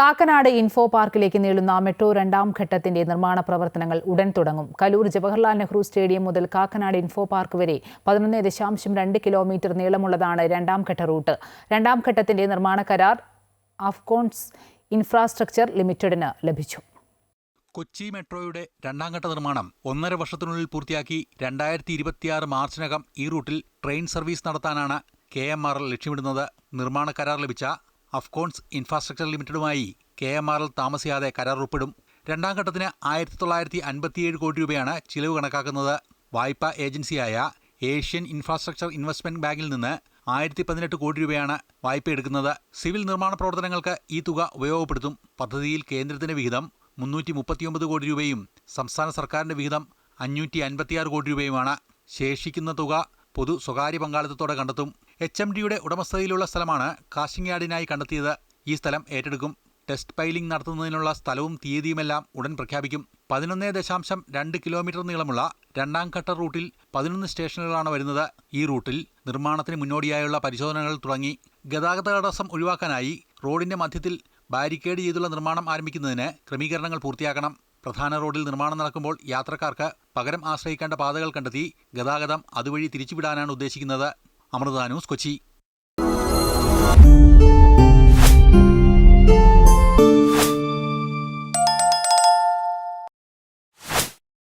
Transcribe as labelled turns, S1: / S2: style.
S1: Kakkanad info പാർക്കിലേക്ക് നീളുന്ന metro രണ്ടാം ഘട്ടത്തിന്റെ നിർമ്മാണ പ്രവർത്തനങ്ങൾ ഉടൻ തുടങ്ങും. കലൂർ ജവഹർലാൽ നെഹ്റു സ്റ്റേഡിയം മുതൽ കാക്കനാട് ഇൻഫോ പാർക്ക് വരെ പതിനൊന്ന് ദശാംശം രണ്ട് കിലോമീറ്റർ നീളമുള്ളതാണ് രണ്ടാം ഘട്ട റൂട്ട്. രണ്ടാം ഘട്ടത്തിന്റെ നിർമ്മാണ കരാർ അഫ്കോൺസ് ഇൻഫ്രാസ്ട്രക്ചർ ലിമിറ്റഡിന് ലഭിച്ചു.
S2: കൊച്ചി മെട്രോയുടെ രണ്ടാം ഘട്ട നിർമ്മാണം ഒന്നര വർഷത്തിനുള്ളിൽ പൂർത്തിയാക്കി രണ്ടായിരത്തി ഇരുപത്തിയാറ് മാർച്ചിനകം ഈ റൂട്ടിൽ ട്രെയിൻ സർവീസ് നടത്താനാണ് കെ എം ആർ എൽ ലക്ഷ്യമിടുന്നത്. നിർമ്മാണ കരാർ ലഭിച്ച അഫ്കോൺസ് ഇൻഫ്രാസ്ട്രക്ചർ ലിമിറ്റഡുമായി കെ എം ആർ എൽ താമസിയാതെ കരാർ ഉൾപ്പെടും രണ്ടാം ഘട്ടത്തിന് ആയിരത്തി തൊള്ളായിരത്തി അൻപത്തിയേഴ് കോടി രൂപയാണ് ചിലവ് കണക്കാക്കുന്നത്. വായ്പാ ഏജൻസിയായ ഏഷ്യൻ ഇൻഫ്രാസ്ട്രക്ചർ ഇൻവെസ്റ്റ്മെന്റ് ബാങ്കിൽ നിന്ന് ആയിരത്തി പതിനെട്ട് കോടി രൂപയാണ് വായ്പ എടുക്കുന്നത്. സിവിൽ നിർമ്മാണ പ്രവർത്തനങ്ങൾക്ക് ഈ തുക ഉപയോഗപ്പെടുത്തും. പദ്ധതിയിൽ കേന്ദ്രത്തിന്റെ വിഹിതം മുന്നൂറ്റി മുപ്പത്തിയൊമ്പത് കോടി രൂപയും സംസ്ഥാന സർക്കാരിന്റെ വിഹിതം അഞ്ഞൂറ്റി അൻപത്തിയാറ് കോടി രൂപയുമാണ്. ശേഷിക്കുന്ന തുക പൊതു സ്വകാര്യ പങ്കാളിത്തത്തോടെ കണ്ടെത്തും. എച്ച് എം ഡിയുടെ ഉടമസ്ഥതയിലുള്ള സ്ഥലമാണ് കാശിങ്ങാടിനായി കണ്ടെത്തിയത്. ഈ സ്ഥലം ഏറ്റെടുക്കും. ടെസ്റ്റ് പൈലിംഗ് നടത്തുന്നതിനുള്ള സ്ഥലവും തീയതിയുമെല്ലാം ഉടൻ പ്രഖ്യാപിക്കും. പതിനൊന്ന് ദശാംശം രണ്ട് കിലോമീറ്റർ നീളമുള്ള രണ്ടാം ഘട്ട റൂട്ടിൽ പതിനൊന്ന് സ്റ്റേഷനുകളാണ് വരുന്നത്. ഈ റൂട്ടിൽ നിർമ്മാണത്തിന് മുന്നോടിയായുള്ള പരിശോധനകൾ തുടങ്ങി. ഗതാഗത തടസ്സം ഒഴിവാക്കാനായി റോഡിന്റെ മധ്യത്തിൽ ബാരിക്കേഡ് ചെയ്തുള്ള നിർമ്മാണം ആരംഭിക്കുന്നതിന് ക്രമീകരണങ്ങൾ പൂർത്തിയാക്കണം. പ്രധാന റോഡിൽ നിർമ്മാണം നടക്കുമ്പോൾ യാത്രക്കാർക്ക് പകരം ആശ്രയിക്കേണ്ട പാതകൾ കണ്ടെത്തി ഗതാഗതം അതുവഴി തിരിച്ചുവിടാനാണ് ഉദ്ദേശിക്കുന്നത്. അമൃത ന്യൂസ് കൊച്ചി.